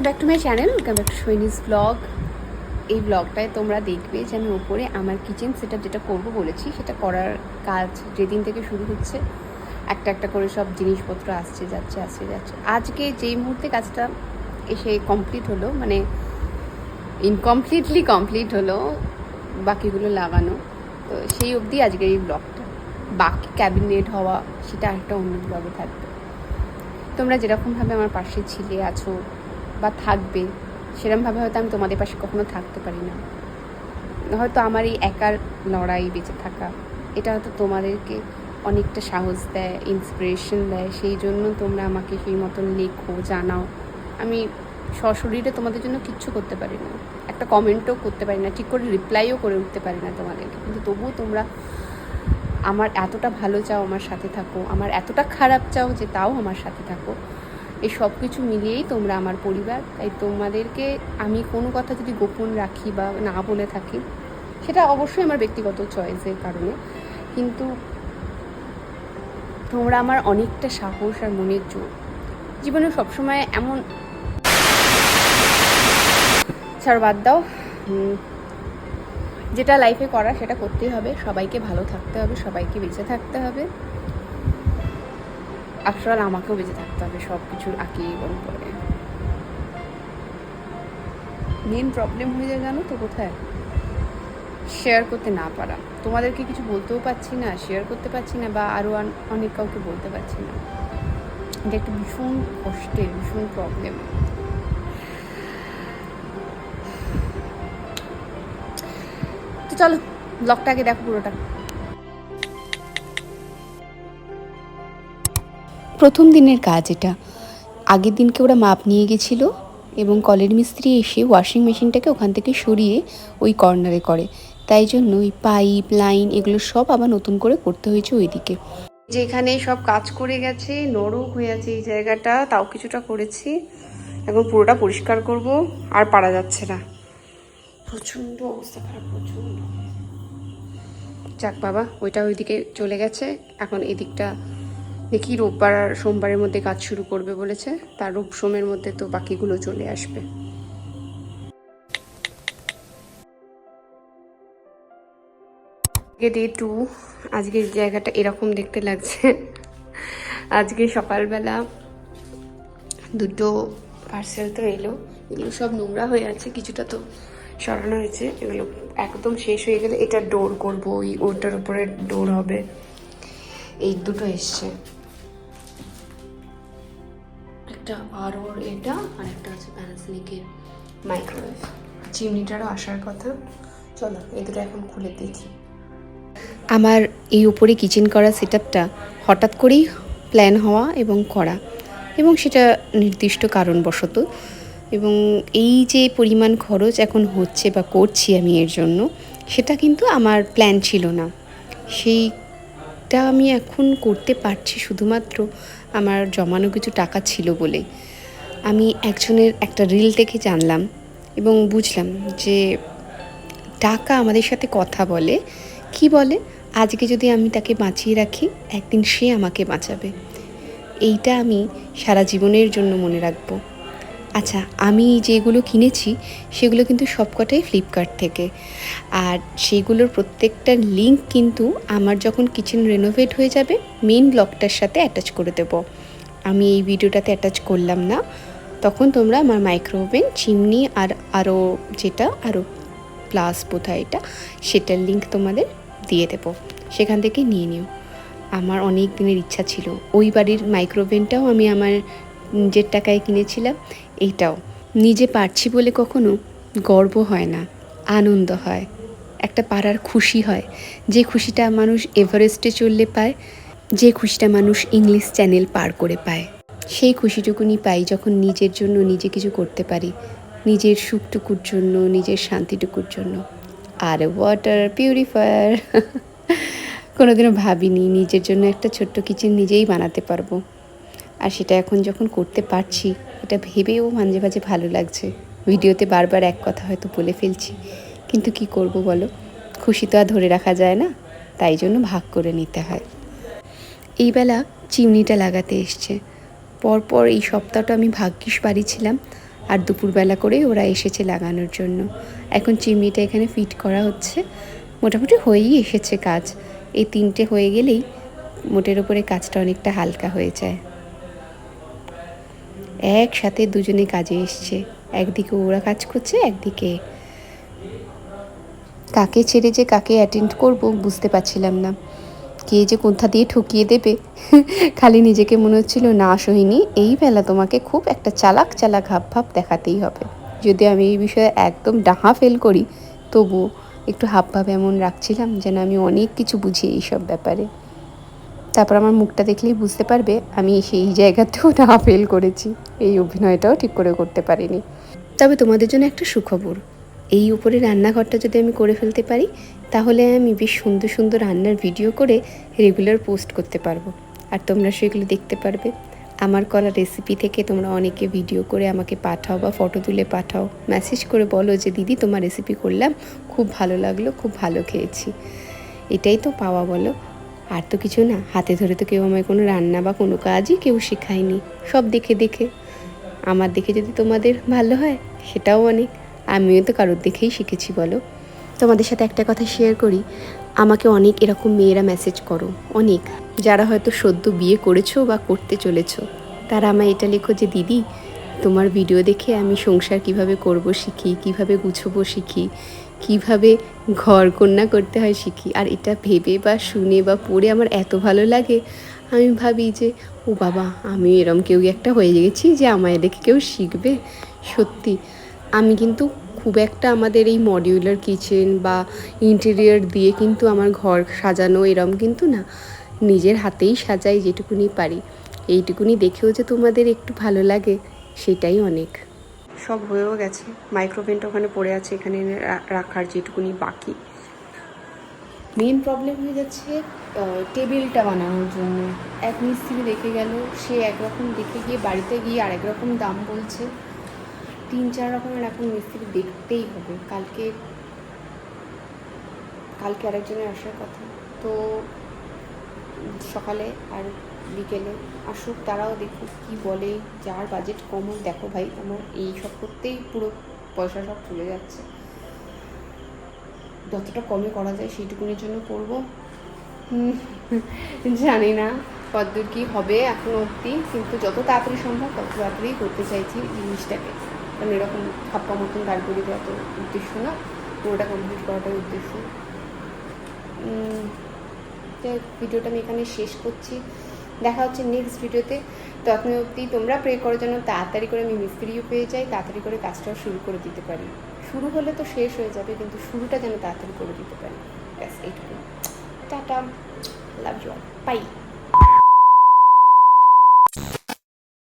Welcome back to my channel welcome back to সৈনিস blog এই ব্লগটায় তোমরা দেখবে যে আমি ওপরে আমার কিচেন সেট যেটা করব বলেছি, সেটা করার কাজ যেদিন থেকে শুরু হচ্ছে, একটা একটা করে সব জিনিসপত্র আসছে, যাচ্ছে আসছে, যাচ্ছে। আজকে যেই মুহূর্তে কাজটা এসে কমপ্লিট হলো মানে ইনকমপ্লিটলি কমপ্লিট হলো, বাকিগুলো লাগানো, তো সেই অবধি আজকের এই ব্লগটা বাকি ক্যাবিনেট হওয়া, সেটা একটা অন্য ব্লগে থাকবে। তোমরা যেরকমভাবে আমার পাশে ছিলে, আছো বা থাকবে সেরকমভাবে হয়তো আমি তোমাদের পাশে কখনো থাকতে পারি না। হয়তো আমার এই একার লড়াই বেঁচে থাকা, এটা হয়তো তোমাদেরকে অনেকটা সাহস দেয় ইন্সপিরেশন দেয়, সেই জন্য তোমরা আমাকে সেই মতন লেখো, জানাও। আমি সশরীরে তোমাদের জন্য কিচ্ছু করতে পারি না, একটা কমেন্টও করতে পারি না, ঠিক করে রিপ্লাইও করে উঠতে পারি না তোমাদেরকে। কিন্তু তবুও তোমরা আমার এতটা ভালো চাও আমার সাথে থাকো, আমার এতটা খারাপ চাও যে তাও আমার সাথে থাকো। এই সব কিছু মিলিয়েই তোমরা আমার পরিবার। তাই তোমাদেরকে আমি কোনো কথা যদি গোপন রাখি বা না বলে থাকি, সেটা অবশ্যই আমার ব্যক্তিগত চয়েসের কারণে। কিন্তু তোমরা আমার অনেকটা সাহস আর মনের জোর। জীবনে সবসময় এমন ছাড় বাদ দাও। যেটা লাইফে করা সেটা করতেই হবে। সবাইকে ভালো থাকতে হবে, সবাইকে বেঁচে থাকতে হবে। আফটার আমাকেও বেঁচে থাকতে হবে সব কিছুর আগে এবং পরে। মেন প্রবলেম হয়ে যায় জানো তো কোথায়? শেয়ার করতে না পারা। তোমাদেরকে কিছু বলতেও পারছি না শেয়ার করতে পারছি না, বা আরও অনেক কাউকে বলতে পারছি না। এটা একটা ভীষণ কষ্টের, ভীষণ প্রবলেম তো চলো ব্লগটা আগে দেখো পুরোটা। প্রথম দিনের কাজ এটা। আগের দিনকে ওরা মাপ নিয়ে গেছিল এবং কলের মিস্ত্রি এসে ওয়াশিং মেশিনটাকে ওখান থেকে সরিয়ে ওই কর্নারে করে। তাই জন্য ওই পাইপ লাইন এগুলো সব আবার নতুন করে করতে হয়েছে ওইদিকে। যেখানে সব কাজ করে গেছে নরক হয়ে আছে এই জায়গাটা, তাও কিছুটা করেছি। এখন পুরোটা পরিষ্কার করব, আর পারা যাচ্ছে না। প্রচণ্ড অবস্থা খারাপ, প্রচণ্ড। যাক বাবা, ওইটা ওইদিকে চলে গেছে। এখন এদিকটা দেখি রোববার আর সোমবারের মধ্যে কাজ শুরু করবে বলেছে। তার রোব সোমের মধ্যে তো বাকিগুলো চলে আসবে। ডে টু আজকের জায়গাটা এরকম দেখতে লাগছে। আজকে সকালবেলা দুটো পার্সেল তো এলো। এগুলো সব নোংরা হয়ে আছে, কিছুটা তো সরানো হয়েছে। এগুলো একদম শেষ হয়ে গেলে এটা ডোর করব, ওই ওটার উপরে ডোর হবে। এই দুটো এসছে। একটা আর ওর এটা আর একটা আছে প্যানাসনিকের মাইক্রোওয়েভ চিমনিটারও আসার কথা। চলো এই দুটো এখন খুলে দেখি। আমার এই উপরে কিচেন করা সেট হঠাৎ করেই প্ল্যান হওয়া এবং করা এবং সেটা নির্দিষ্ট কারণবশত এবং এই যে পরিমাণ খরচ এখন হচ্ছে বা করছি আমি এর জন্য সেটা কিন্তু আমার প্ল্যান ছিল না। সেইটা আমি এখন করতে পারছি শুধুমাত্র আমার জমানো কিছু টাকা ছিল বলে আমি একজনের একটা রিল দেখে জানলাম এবং বুঝলাম যে টাকা আমাদের সাথে কথা বলে। কি বলে? আজকে যদি আমি তাকে বাঁচিয়ে রাখি, একদিন সে আমাকে বাঁচাবে। এইটা আমি সারা জীবনের জন্য মনে রাখব। আচ্ছা আমি যেগুলো কিনেছি, সেগুলো কিন্তু সবকটাই ফ্লিপকার্ট থেকে। আর সেগুলোর প্রত্যেকটার লিঙ্ক কিন্তু আমার যখন কিচেন রেনোভেট হয়ে যাবে মেন ব্লগটার সাথে অ্যাটাচ করে দেব। আমি এই ভিডিওটাতে অ্যাটাচ করলাম না। তখন তোমরা আমার মাইক্রোওভেন চিমনি আর আরও যেটা আরও প্লাস বোধহয় এটা, সেটার লিঙ্ক তোমাদের দিয়ে দেবো। সেখান থেকে নিয়ে নিও। আমার অনেক দিনের ইচ্ছা ছিল। ওই বাড়ির মাইক্রোওভেনটাও আমি আমার নিজের টাকায় কিনেছিলাম। এইটাও, নিজে পারছি বলে কখনো গর্ব হয় না, আনন্দ হয়। একটা পাড়ার খুশি হয়। যে খুশিটা মানুষ এভারেস্টে চললে পায়, যে খুশিটা মানুষ ইংলিশ চ্যানেল পার করে পায়। সেই খুশিটুকুনি পাই যখন নিজের জন্য নিজে কিছু করতে পারি, নিজের সুখটুকুর জন্য, নিজের শান্তিটুকুর জন্য। আর ওয়াটার পিউরিফায়ার কোনোদিনও ভাবিনি নিজের জন্য একটা ছোট্ট কিচেন নিজেই বানাতে পারব। আর সেটা এখন যখন করতে পারছি এটা ভেবেও মাঝে মাঝে ভালো লাগছে। ভিডিওতে বারবার এক কথা হয়তো বলে ফেলছি। কিন্তু কি করব বলো? খুশি তো আর ধরে রাখা যায় না। তাই জন্য ভাগ করে নিতে হয়। এই বেলা চিমনিটা লাগাতে এসছে। পরপর এই সপ্তাহটা আমি ভাগ্যিস বাড়ি ছিলাম আর দুপুরবেলা করে ওরা এসেছে লাগানোর জন্য। এখন চিমনিটা এখানে ফিট করা হচ্ছে। মোটামুটি হয়েই এসেছে কাজ। এই তিনটে হয়ে গেলেই মোটের ওপরে কাজটা অনেকটা হালকা হয়ে যায়। একসাথে দুজনে কাজে এসছে। একদিকে ওরা কাজ করছে, একদিকে কাকে ছেড়ে যে কাকে অ্যাটেন্ড করব বুঝতে পারছিলাম না। কে যে কোথা দিয়ে ঠকিয়ে দেবে? খালি নিজেকে মনে হচ্ছিল, না সহিনী, এই বেলা তোমাকে খুব একটা চালাক চালাক হাব ভাব দেখাতেই হবে। যদি আমি এই বিষয়ে একদম ডাহা ফেল করি, তবুও একটু হাব ভাব এমন রাখছিলাম যেন আমি অনেক কিছু বুঝি এইসব ব্যাপারে। তারপর আমার মুখটা দেখলেই বুঝতে পারবে আমি সেই জায়গাতেও ডাহা ফেল করেছি। এই অভিনয়টাও ঠিক করে করতে পারিনি। তবে তোমাদের জন্য একটা সুখবর, এই উপরে রান্নাঘরটা যদি আমি করে ফেলতে পারি, তাহলে আমি বেশ সুন্দর সুন্দর রান্নার ভিডিও করে রেগুলার পোস্ট করতে পারব। আর তোমরা সেগুলো দেখতে পারবে। আমার করা রেসিপি থেকে তোমরা অনেকে ভিডিও করে আমাকে পাঠাও বা ফটো তুলে পাঠাও। মেসেজ করে বলো যে, দিদি, তোমার রেসিপি করলাম, খুব ভালো লাগল, খুব ভালো খেয়েছি। এটাই তো পাওয়া বলো। আর তো কিছু না, হাতে ধরে তো কেউ আমায় কোনো রান্না বা কোনো কাজই কেউ শেখায়নি। সব দেখে দেখে। আমার দেখে যদি তোমাদের ভালো হয়, সেটাও অনেক। আমিও তো কারোর দেখেই শিখেছি, বলো। তোমাদের সাথে একটা কথা শেয়ার করি। আমাকে অনেক এরকম মেয়েরা মেসেজ করো। অনেক। যারা হয়তো সদ্য বিয়ে করেছ বা করতে চলেছো। তারা আমায় এটা লেখো যে, দিদি, তোমার ভিডিও দেখে আমি সংসার কীভাবে করব শিখি, কীভাবে গুছবো শিখি কীভাবে ঘর কন্যা করতে হয় শিখি। আর এটা ভেবে বা শুনে বা পড়ে আমার এত ভালো লাগে। আমি ভাবি যে, ও বাবা আমি এরম কেউ একটা হয়ে গেছি যে আমায় দেখে কেউ শিখবে? সত্যি, আমি কিন্তু খুব একটা আমাদের এই মডিউলার কিচেন বা ইন্টেরিয়ার দিয়ে কিন্তু আমার ঘর সাজানো এরম কিন্তু না। নিজের হাতেই সাজাই যেটুকুনি পারি। এইটুকুনি দেখেও যে তোমাদের একটু ভালো লাগে, সেটাই অনেক। সব হয়েও গেছে। মাইক্রোওভেনটা ওখানে পড়ে আছে, এখানে রাখার যেটুকুনি বাকি। মেন প্রবলেম হয়ে যাচ্ছে টেবিলটা বানানোর জন্য। এক মিস্ত্রি দেখে গেল, সে একরকম দেখে গিয়ে বাড়িতে গিয়ে আরেক রকম দাম বলছে। তিন, চার রকমের এখন মিস্ত্রি দেখতেই হবে। কালকে কালকে আরেকজনের আসার কথা। তো, সকালে আর বিকেলে। আসুক, তারাও দেখুক কি বলে, যার বাজেট কম হোক, দেখো ভাই, আমার এই সব করতেই পুরো পয়সা সব চলে যাচ্ছে। যতটা কমে করা যায়, সেইটুকুনির জন্য করব। জানি না কতদূর কী হবে এখনও অবধি, কিন্তু যত তাড়াতাড়ি সম্ভব, তত তাড়াতাড়ি করতে চাইছি জিনিসটাকে। কারণ এরকম খাপ্পা মতন দাঁড় করিয়ে দেওয়া তো উদ্দেশ্য না, পুরোটা কমপ্লিট করাটাই উদ্দেশ্য। ভিডিওটা আমি এখানে শেষ করছি। দেখা হচ্ছে নেক্সট ভিডিওতে তখন অবধি তোমরা প্রে করো যেন তাড়াতাড়ি করে আমি মিস্ত্রিও পেয়ে যাই, তাড়াতাড়ি করে কাজটাও শুরু করে দিতে পারি। শুরু হলে তো শেষ হয়ে যাবে, কিন্তু শুরুটা যেন তাড়াতাড়ি করে দিতে পারি। ব্যাস এইটুকু টাটা লাভ ইউ বাই